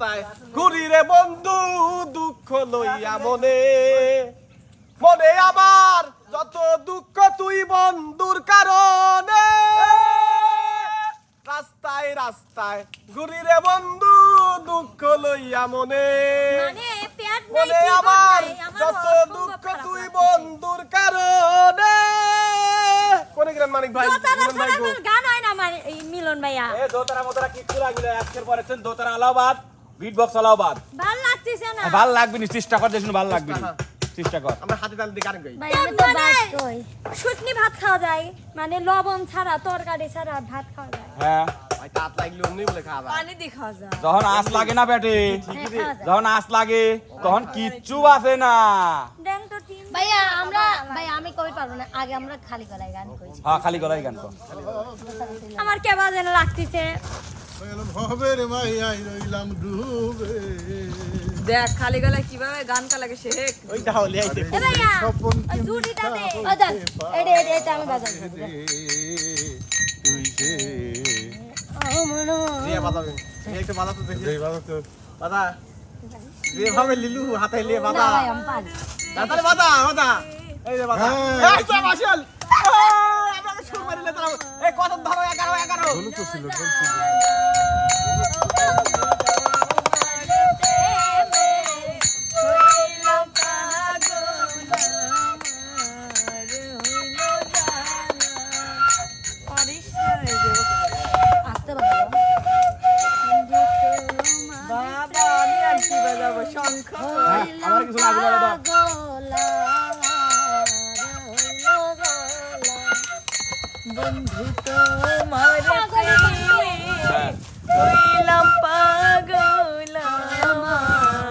রাস্তায় ঘুরি রে বন্ধু দুঃখ লইয়া মনে। মনে আবার যত দুঃখ তুই বন্ধুর কারণে। রাস্তায় রাস্তায় ঘুরি রে বন্ধু দুঃখ লইয়া মনে। মানে মনে আবার যত দুঃখ তুই। বন্ধুর কারণে। কোনে গেলেন মানিক ভাই? মিলন গান হয় না ভাইয়া। এ দোতারা মোতারা কিচ্ছু লাগবে না আজকের পরে দোতারা আলাহাবাদ বিট বক্স চালাও বাদ। ভালো লাগতেছে না। ভালো না চেষ্টা কর ভালো না। চেষ্টা কর। হাতে শুকনি ভাত খাওয়া যায় মানে লবণ ছাড়া তরকারি ছাড়া ভাত খাওয়া যায়। হ্যাঁ। যখন আস লাগে না পেটে হ্যাঁ, যখন আস লাগে তখন কিচ্ছু আসে না। ভাইয়া আমরা ভাই আমি পারব না। আগে আমরা খালি গলায় গান হ্যাঁ খালি গলায় গান কর। আমার কেবা যেন লাগতেছে। ভবের মাইয়াই রইলাম ডুবে। দেখ খালি গলায় কীভাবে গান কা লাগে শেখ ওই তাহলে আইছে এ ভাইয়া স্বপন দে। এটা আমি তুই সে বাজাবে। একটু বাজাতে দেখি। বাজা তো। বাজা। যেভাবে লিলু হাতে লিয়ে না বাজা। ভাই আমি তাড়াতাড়ি বাজা বাজা। এই যে বাজা। হ্যাঁ। এই তো মাসিল আমাকে সুর মারিলে তারা এই কত ধরো 11 11 হলু তো ছিল বাবা আমি আর কি বাজাবো? শঙ্খ হ্যাঁ আমার কিছু লাগবে না বন্ধু তোমার হইলাম পাগল আমার।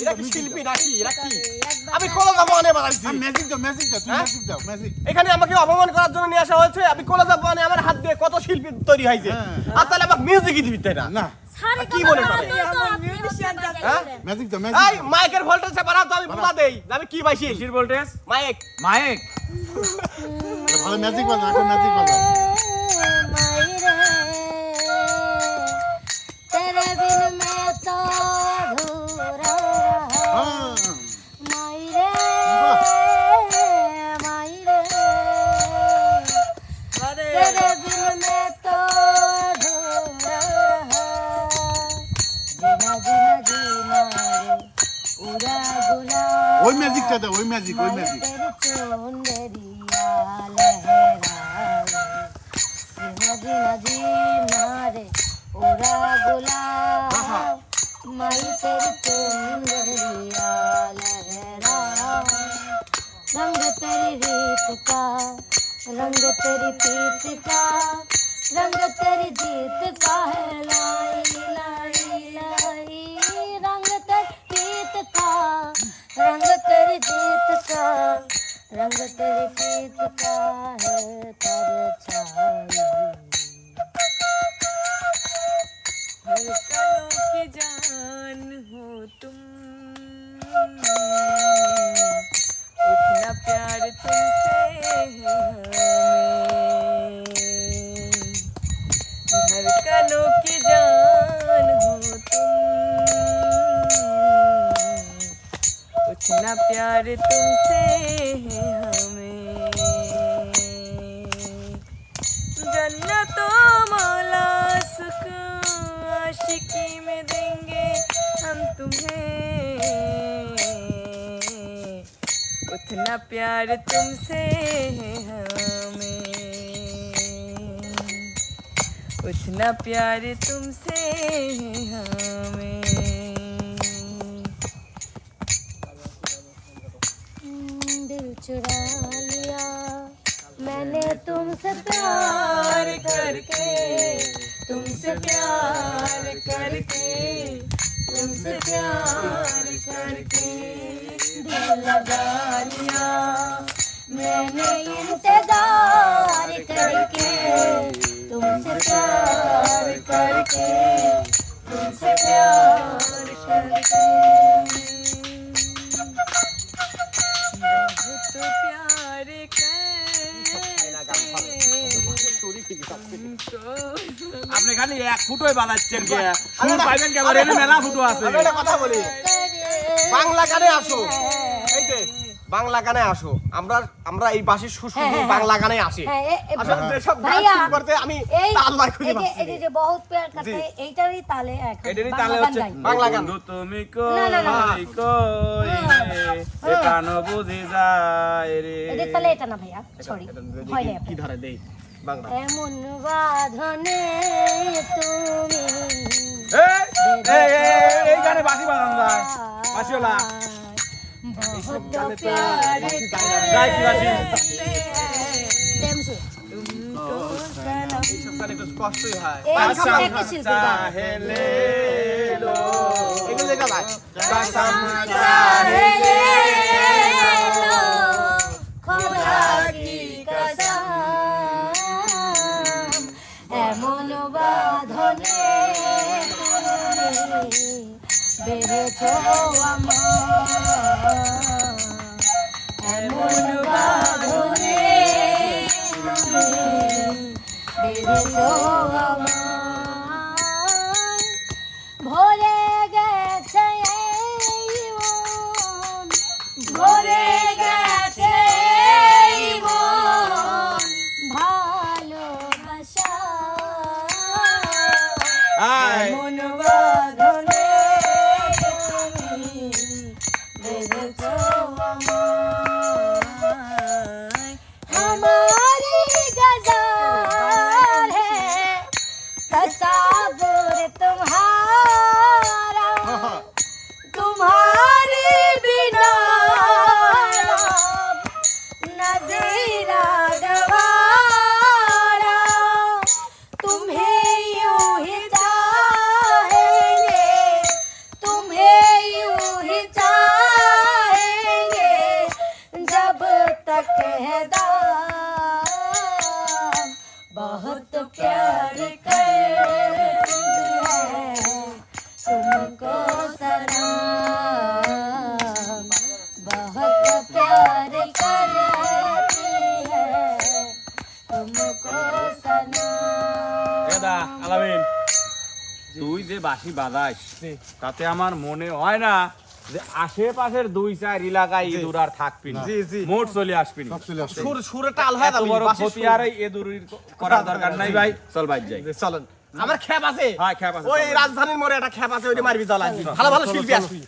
এরা কি শিল্পী নাকি এরা কি আমি কলেজা বনে বানাইছি ম্যাজিক দাও ম্যাজিক দাও তুমি হ্যাঁ? ম্যাজিক দাও ম্যাজিক এখানে আমাকে অপমান করার জন্য নিয়ে আসা হয়েছে আমি কলেজা বনে আমার হাত দিয়ে কত শিল্পী তৈরি হয়েছে হ্যাঁ। আর তাহলে আমাকে মিউজিকই দিবি তাই না না সারে কি কথা মনে বলা করে? তো তো আমার আপনি musician হচ্ছে টা- হ্যাঁ? বাজাইছিলেন। ম্যাজিক দাও এই ম্যাজিক মাইকের ভোল্টেজে বাড়াও তো আমি বলা দেই যে আমি কি পাইছি কিসের ভোল্টেজ মাইক মাইক ভালো ম্যাজিক বাজাও এখন ম্যাজিক বাজাও तेरे बिन मैं तो ওই ম্যাজিকটা দাও ওই ম্যাজিক ওই ম্যাজিক तेरी चुनरिया लहराए जीना जीना जीना रे उड़ा गुलाब माई तेरी चुनरिया लहराए रंग तेरी रीत का रंग तेरी पीत का रंग तेरी जीत का है लाई लाई लाई रंग तेरी पीत का है परछाई धड़कनों की जान हो तुम। उतना प्यार तुमसे है हमें। धड़कनों उतना प्यार तुमसे है हमें। जन्नतो, मौला सुख आशिकी में देंगे हम तुम्हें। उतना प्यार तुमसे है हमें। उतना प्यार तुमसे है हमें। चुरा लिया। मैंने तुमसे प्यार करके तुमसे प्यार करके तुमसे प्यार करके दिल लगा लिया। मैंने इंतज़ार करके तुमसे प्यार करके तुमसे प्यार करके। আপনি খালি এক ফুটোই বাজাচ্ছেন কে? সুর পাইবেন কে এনে মেলা ফুটো আছে। আমি একটা কথা বলি। বাংলা গানে আসো। এই যে বাংলা গানে আসো। আমরা আমরা এই বাসের সুর শুধু হ্যাঁ, হ্যাঁ, বাংলা গানে আসে। হ্যাঁ, আসলে যেসব গান শুরু করতে আমি এই খুঁজে পাচ্ছি। এই যে- বহুত প্যার করতে এইটারই তালে এখন এটারই বাংলা তালে গান হচ্ছে বাংলা গান। তুমি না, না, না। কই কই? এ কানো বুঝি যায় রে? এদের তালে এটা না ভাইয়া সরি হয় না কি ধরে দেই বাংলা এমন বাঁধনে তুমি এই গানে বাসি বাজানো যায় বাসিওলা কষ্টই হয়। তুমি বেড়েছ এমন বাঁধনে বেড়েছ ভরে গেছে ভরে গেছে ভালোবাসা। আয়। মন যে বাসি বাজাস তাতে আমার মনে হয় না যে আশেপাশের দুই চার এলাকায় ইঁদুর আর থাকবি। মোট চলে আসবি সুর সুরে টাল হয়ে বড় ক্ষতি। আর ইঁদুর করা দরকার নাই ভাই। চল ভাই যাই। চলেন। আমার খ্যাপ আছে। হ্যাঁ, খ্যাপ আছে, ওই রাজধানীর মোড়ে একটা খ্যাপ আছে ওইটা মারবি চল আজকে। ভালো ভালো শিল্পী আসবি।